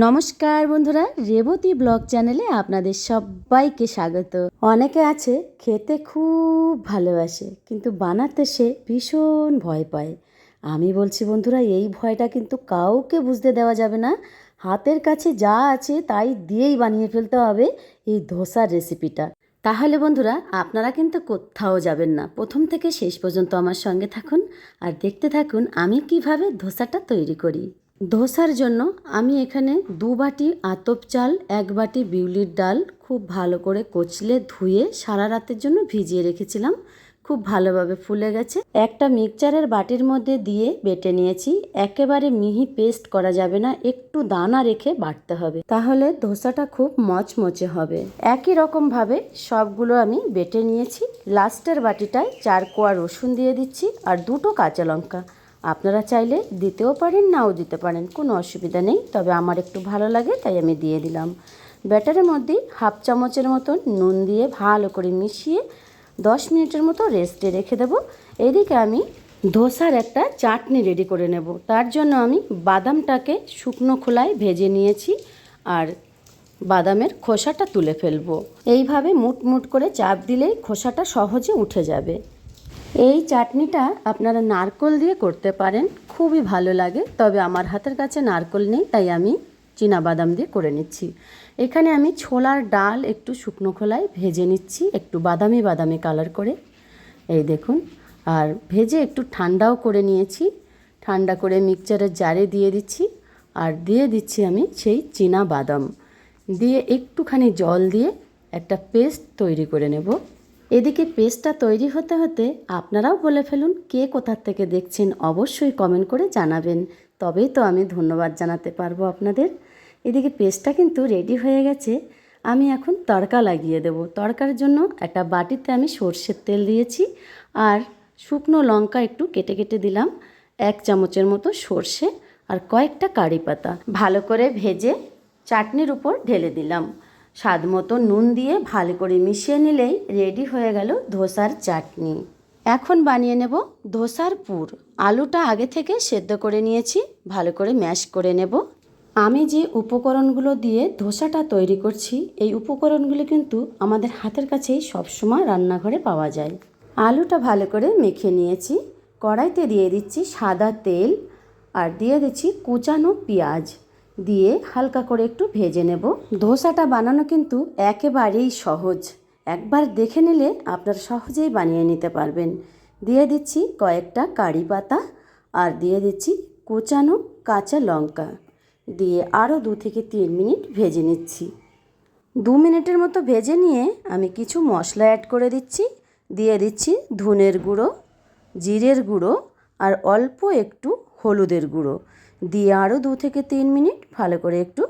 নমস্কার বন্ধুরা, রেবতী ব্লগ চ্যানেলে আপনাদের সবাইকে স্বাগত। অনেকে আছে, খেতে খুব ভালোবাসে, কিন্তু বানাতে সে ভীষণ ভয় পায়। আমি বলছি, বন্ধুরা, এই ভয়টা কিন্তু কাউকে বুঝতে দেওয়া যাবে না। হাতের কাছে যা আছে, তাই দিয়েই বানিয়ে ফেলতে হবে এই ধোসার রেসিপিটা তাহলে বন্ধুরা, আপনারা কিন্তু কোথাও যাবেন না। প্রথম থেকে শেষ পর্যন্ত আমার সঙ্গে থাকুন, আর দেখতে থাকুন আমি কীভাবে ধোসাটা তৈরি করি। ধোসার জন্য আমি এখানে দু বাটি আতপ চাল, এক বাটি বিউলির ডাল খুব ভালো করে কচলে ধুয়ে সারা রাতের জন্য ভিজিয়ে রেখেছিলাম। খুব ভালোভাবে ফুলে গেছে। একটা মিক্সচারের বাটির মধ্যে দিয়ে বেটে নিয়েছি। একেবারে মিহি পেস্ট করা যাবে না, একটু দানা রেখে বাটতে হবে। তাহলে ধোসাটা খুব মচমচে হবে। একই রকমভাবে সবগুলো আমি বেটে নিয়েছি। লাস্টের বাটিটায় চার কোয়া রসুন দিয়ে দিচ্ছি আর দুটো কাঁচা লঙ্কা। আপনারা চাইলে দিতেও পারেন, নাও দিতে পারেন, কোনো অসুবিধা নেই। তবে আমার একটু ভালো লাগে, তাই আমি দিয়ে দিলাম। ব্যাটারের মধ্যে হাফ চামচের মতন নুন দিয়ে ভালো করে মিশিয়ে দশ মিনিটের মতো রেস্টে রেখে দেবো। এদিকে আমি ধোসার একটা চাটনি রেডি করে নেব। তার জন্য আমি বাদামটাকে শুকনো খোলায় ভেজে নিয়েছি আর বাদামের খোসাটা তুলে ফেলব। এইভাবে মুট মুট করে চাপ দিলেই খোসাটা সহজে উঠে যাবে। এই চাটনিটা আপনারা নারকোল দিয়ে করতে পারেন, খুবই ভালো লাগে। তবে আমার হাতের কাছে নারকোল নেই, তাই আমি বাদাম দিয়ে করে নিচ্ছি। এখানে আমি ছোলার ডাল একটু শুকনো খোলায় ভেজে নিচ্ছি, একটু বাদামি বাদামি কালার করে। এই দেখুন, আর ভেজে একটু ঠান্ডাও করে নিয়েছি। ঠান্ডা করে মিক্সচারের জারে দিয়ে দিচ্ছি, আর দিয়ে দিচ্ছি আমি সেই চীনা বাদাম দিয়ে একটুখানি জল দিয়ে একটা পেস্ট তৈরি করে নেব। এদিকে পেস্টটা তৈরি হতে হতে আপনারাও বলে ফেলুন কে কোথার থেকে দেখছেন অবশ্যই কমেন্ট করে জানাবেন। তবেই তো আমি ধন্যবাদ জানাতে পারব আপনাদের। এদিকে পেস্টটা কিন্তু রেডি হয়ে গেছে। আমি এখন তড়কা লাগিয়ে দেব। তড়কার জন্য একটা বাটিতে আমি সর্ষের তেল দিয়েছি আর শুকনো লঙ্কা একটু কেটে কেটে দিলাম। এক চামচের মতো সর্ষে আর কয়েকটা কারি পাতা। ভালো করে ভেজে চাটনির উপর ঢেলে দিলাম। স্বাদ মতো নুন দিয়ে ভালো করে মিশিয়ে নিলেই রেডি হয়ে গেল ধোসার চাটনি। এখন বানিয়ে নেব ধোসার পুর। আলুটা আগে থেকে সেদ্ধ করে নিয়েছি, ভালো করে ম্যাশ করে নেব। আমি যে উপকরণগুলো দিয়ে ধোসাটা তৈরি করছি, এই উপকরণগুলো কিন্তু আমাদের হাতের কাছেই সবসময় রান্নাঘরে পাওয়া যায়। আলুটা ভালো করে মেখে নিয়েছি। কড়াইতে দিয়ে দিচ্ছি সাদা তেল আর দিয়ে দিচ্ছি কুচানো পেঁয়াজ। দিয়ে হালকা করে একটু ভেজে নেব। ধোসাটা বানানো কিন্তু একেবারেই সহজ। একবার দেখে নিলে আপনার সহজেই বানিয়ে নিতে পারবেন। দিয়ে দিচ্ছি কয়েকটা কারি পাতা আর দিয়ে দিচ্ছি কোচানো কাঁচা লঙ্কা। দিয়ে আরও দু থেকে তিন মিনিট ভেজে নিচ্ছি। দু মিনিটের মতো ভেজে নিয়ে আমি কিছু মশলা অ্যাড করে দিচ্ছি। দিয়ে দিচ্ছি ধনের গুঁড়ো, জিরের গুঁড়ো আর অল্প একটু হলুদের গুঁড়ো। দিয়ে আরও দু থেকে তিন মিনিট ভালো করে একটু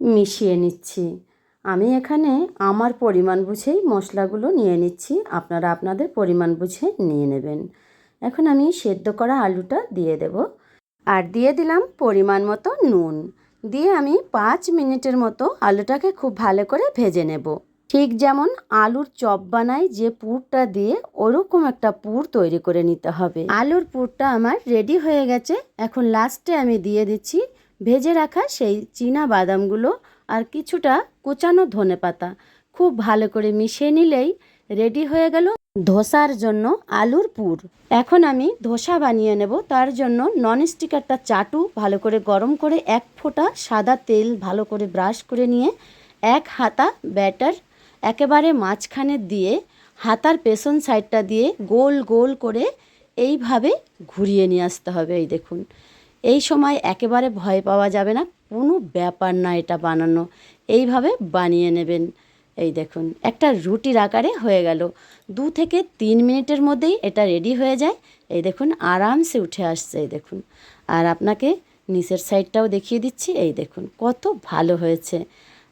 মিশিয়ে নিচ্ছি। আমি এখানে আমার পরিমাণ বুঝেই মশলাগুলো নিয়ে নিচ্ছি। আপনারা আপনাদের পরিমাণ বুঝে নিয়ে নেবেন। এখন আমি সেদ্ধ করা আলুটা দিয়ে দেব। আর দিয়ে দিলাম পরিমাণ মতো নুন। দিয়ে আমি পাঁচ মিনিটের মতো আলুটাকে খুব ভালো করে ভেজে নেব। ঠিক যেমন আলুর চপ বানাই যে পুরটা দিয়ে ওরকম একটা পুর তৈরি করে নিতে হবে। আলুর পুরটা আমার রেডি হয়ে গেছে। এখন লাস্টে আমি দিয়ে দিচ্ছি ভেজে রাখা সেই চীনা বাদামগুলো আর কিছুটা কুচানো ধনে পাতা। খুব ভালো করে মিশিয়ে নিলেই রেডি হয়ে গেল ধোসার জন্য আলুর পুর। এখন আমি ধোসা বানিয়ে নেব। তার জন্য ননস্টিক একটা চাটু ভালো করে গরম করে এক ফোঁটা সাদা তেল ভালো করে ব্রাশ করে নিয়ে এক হাতা ব্যাটার একেবারে মাঝখানে দিয়ে হাতার পেছন সাইডটা দিয়ে গোল গোল করে এইভাবে ঘুরিয়ে নিয়ে আসতে হবে, এই দেখুন। এই সময় একেবারে ভয় পাওয়া যাবে না, কোনো ব্যাপার না এটা বানানো। এইভাবে বানিয়ে নেবেন, এই দেখুন। একটা রুটির আকারে হয়ে গেল। দু থেকে তিন মিনিটের মধ্যেই এটা রেডি হয়ে যায়। এই দেখুন, আরামসে উঠে আসছে, এই দেখুন। আর আপনাকে নিচের সাইডটাও দেখিয়ে দিচ্ছি, এই দেখুন, কত ভালো হয়েছে।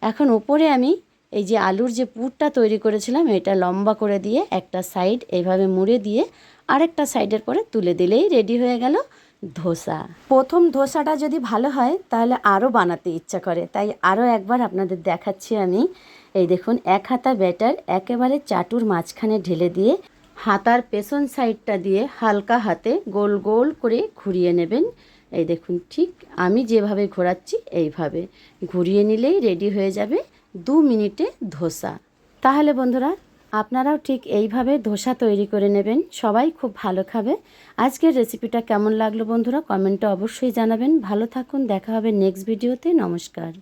এখন ওপরে আমি এই যে আলুর যে পুরটা তৈরি করেছিলাম, এটা লম্বা করে দিয়ে একটা সাইড এইভাবে মুড়ে দিয়ে আরেকটা সাইডের পরে তুলে দিলেই রেডি হয়ে গেল ধোসা। প্রথম ধোসাটা যদি ভালো হয়, তাহলে আরও বানাতে ইচ্ছা করে। তাই আরও একবার আপনাদের দেখাচ্ছি আমি। এই দেখুন, এক হাতা ব্যাটার একেবারে চাটুর মাঝখানে ঢেলে দিয়ে হাতার পেছন সাইডটা দিয়ে হালকা হাতে গোল গোল করে ঘুরিয়ে নেবেন। এই দেখুন, ঠিক আমি যেভাবে ঘোরাচ্ছি, এইভাবে। ঘুরিয়ে নিলেই রেডি হয়ে যাবে। দু মিনিটে ধোসা। তাহলে বন্ধুরা, আপনারাও ঠিক এইভাবে ধোসা তৈরি করে নেবেন। সবাই খুব ভালো খাবে। আজকের রেসিপিটা কেমন লাগল বন্ধুরা কমেন্টে অবশ্যই জানাবেন। ভালো থাকুন, দেখা হবে নেক্সট ভিডিওতে নমস্কার।